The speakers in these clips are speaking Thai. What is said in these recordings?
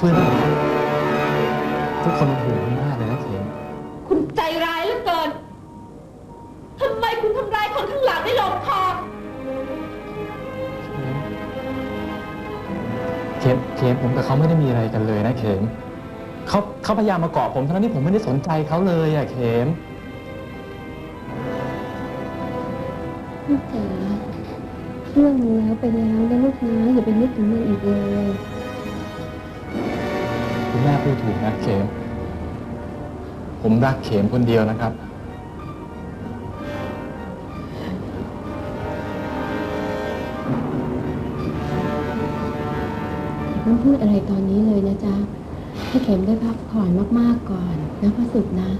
ฟื้นแล้วทุกคนเป็นห่วงคุณมากเลยนะเข็มคุณใจร้ายเหลือเกิน ทำไมคุณทำร้ายคนข้างหลังได้ลงคอ เข็มเข็มผมกับเขาไม่ได้มีอะไรกันเลยนะเข็มเขาเขาพยายามมาเกาะผมทั้งที่ผมไม่ได้สนใจเขาเลยอะเข็มลูกจ๋าเรื่องมันแล้วไปแล้วนะลูกนะอย่าไปนึกถึงมันอีกเลย คุณแม่พูดถูกนะเขม ผมรักเขมคนเดียวนะครับอย่าเพิ่งพูดอะไรตอนนี้เลยนะจ๊ะให้เข็มได้พักผ่อนมากๆก่อนนะพระสุดนะ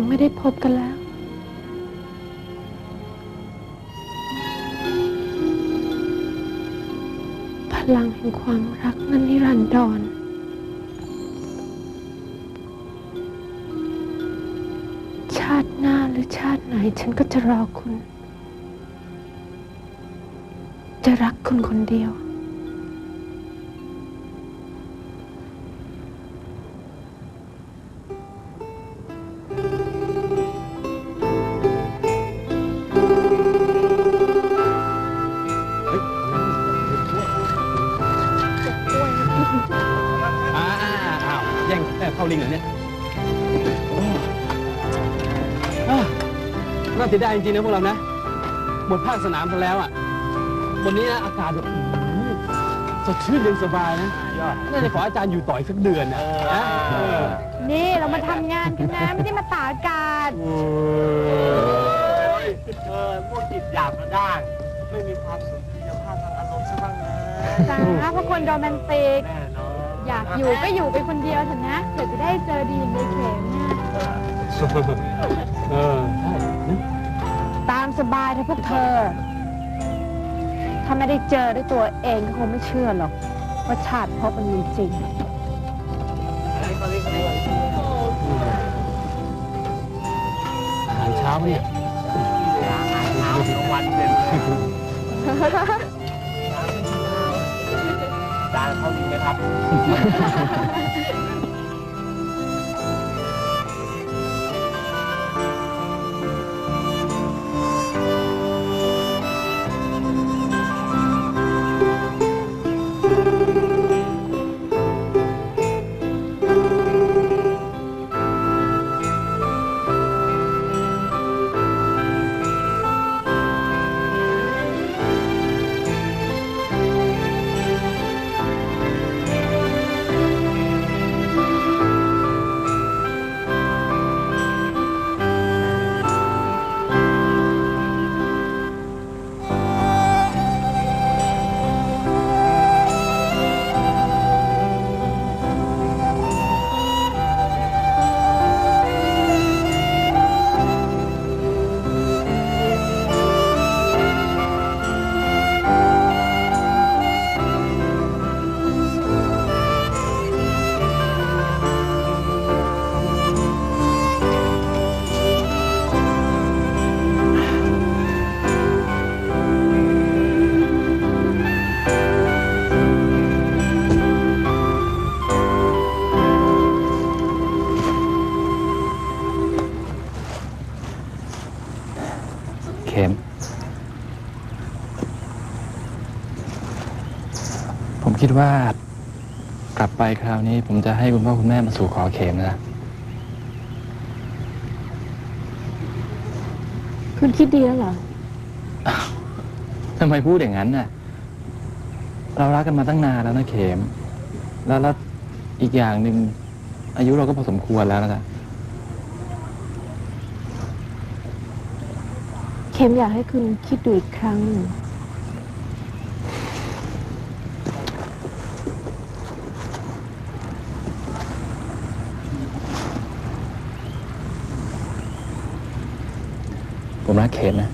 งไม่ได้พบกันแล้ว พลังแห่งความรักนั้นนิรันดรชาติหน้าหรือชาติไหนฉันก็จะรอคุณ จะรักคุณคนเดียว ลิงเหรอเนี่ยโอ้อะน่าเสียดายจริงๆนะพวกเรานะ หมดภาคสนามกันแล้วอะ วันนี้นะอากาศแบบอื้อหือสดชื่นเย็นสบายนะ น่าจะขออาจารย์อยู่ต่ออีกสักเดือนนะนะเออนี่เรามาทำงานกันนะไม่ได้มาตากอากาศ เออพวกจิตหยาบกระด้างไม่มีความสุขยภาพทางอารมณ์ซะบ้างนะ จ้าเพราะคนโรแมนติกแน่น อนอยากอยู่ก็อยู่ไปคนเดียวเถอะนะเผื่อจะได้เจอดีอย่างในเข็มเนี่ยเออใช่นะตามสบายเถอะพวกเธอ ถ้าไม่ได้เจอด้วยตัวเองก็คงไม่เชื่อหรอก ว่าชาติพบมันมีจริง อาหารเช้าปะเนี่ยเช้ากลางวันเย็น เท่านเข้าดีไหมครับ คิดว่ากลับไปคราวนี้ ผมจะให้คุณพ่อคุณแม่มาสู่ขอเข็มนะ คุณคิดดีแล้วเหรอทำไมพูดอย่างนั้นน่ะ เรารักกันมาตั้งนานแล้วนะเข็ม แล้วแล้วอีกอย่างหนึ่งอายุเราก็พอสมควรแล้วนะจ๊ะเข็มอยากให้คุณคิดดูอีกครั้งหนึ่ง ผมรักเข็มนะ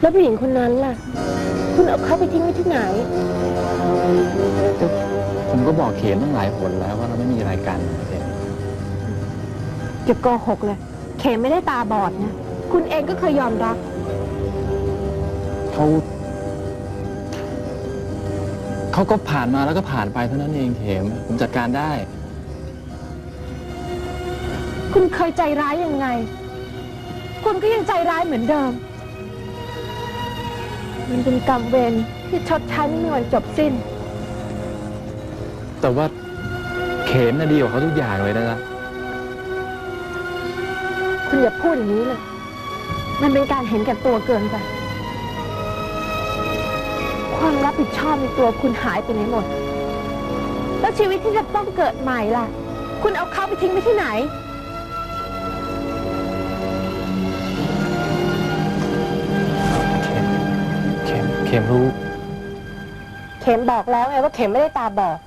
แล้วผู้หญิงคนนั้นล่ะ คุณเอาเขาไปทิ้งไว้ที่ไหน ผมก็บอกเข็มตั้งหลายหนแล้วว่าเราไม่มีอะไรกันนะเข็มอย่าโกหกเลย เข็มไม่ได้ตาบอดนะ คุณเองก็เคยยอมรับ เขาเขาก็ผ่านมาแล้วก็ผ่านไปเท่านั้นเองเข็มผมจัดการได้ คุณเคยใจร้ายยังไง คุณก็ยังใจร้ายเหมือนเดิม มันเป็นกรรมเวรที่ชดใช้ไม่มีวันจบสิ้น แต่ว่าเข็มน่ะดีกว่าเขาทุกอย่างเลยนะจ๊ะคุณอย่าพูดอย่างนี้เลย มันเป็นการเห็นแก่ตัวเกินไป ความรับผิดชอบในตัวคุณหายไปไหนหมด แล้วชีวิตที่จะต้องเกิดใหม่ล่ะ คุณเอาเขาไปทิ้งไปที่ไหน เข็มเข็มรู้ เข็มบอกแล้วไงว่าเข็มไม่ได้ตาบอด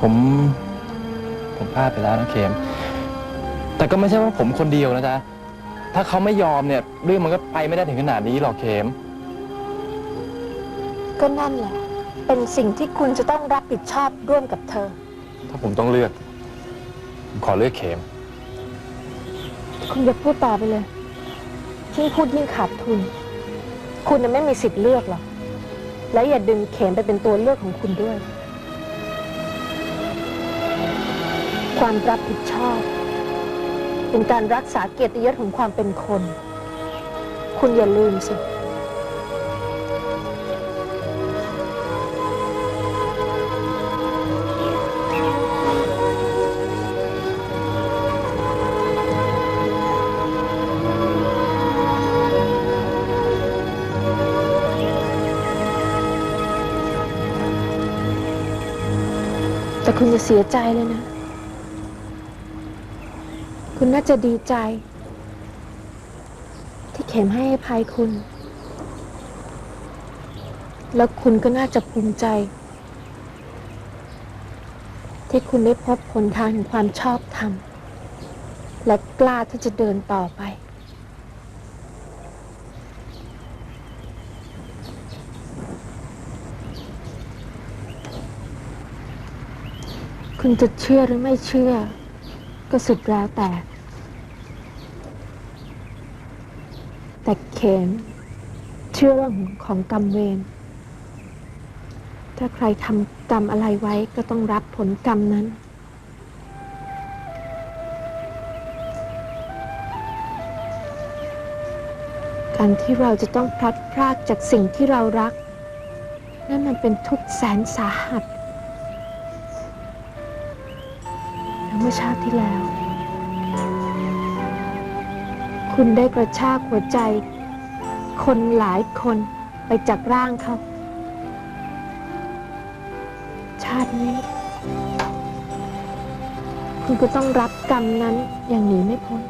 ผม ผมพลาดไปแล้วนะเข็ม แต่ก็ไม่ใช่ว่าผมคนเดียวนะจ๊ะ ถ้าเขาไม่ยอมเนี่ย เรื่องมันก็ไปไม่ได้ถึงขนาดนี้หรอกเข็ม ก็นั่นแหละ เป็นสิ่งที่คุณจะต้องรับผิดชอบร่วมกับเธอ ถ้าผมต้องเลือก ผมขอเลือกเข็ม คุณอย่าพูดต่อไปเลย ยิ่งพูดยิ่งขาดทุน คุณน่ะไม่มีสิทธิ์เลือกหรอก และอย่าดึงเข็มไปเป็นตัวเลือกของคุณด้วย ความรับผิดชอบ เป็นการรักษาเกียรติยศของความเป็นคน คุณอย่าลืมสิ แต่คุณจะเสียใจเลยนะ คุณน่าจะดีใจ ที่เข็มให้อภัยคุณ แล้วคุณก็น่าจะภูมิใจ ที่คุณได้พบผลทางแห่งความชอบธรรม และกล้าที่จะเดินต่อไป คุณจะเชื่อหรือไม่เชื่อ ก็สุดแล้วแต่ แต่เข็มเชื่อเรื่องของกรรมเวรถ้าใครทำกรรมอะไรไว้ก็ต้องรับผลกรรมนั้น การที่เราจะต้องพลัดพรากจากสิ่งที่เรารัก นั่นมันเป็นทุกข์แสนสาหัส มื่อชาติที่แล้ว คุณได้กระชากหัวใจ คนหลายคนไปจากร่างเขา ชาตินี้ คุณก็ต้องรับกรรมนั้นอย่างหนีไม่พ้น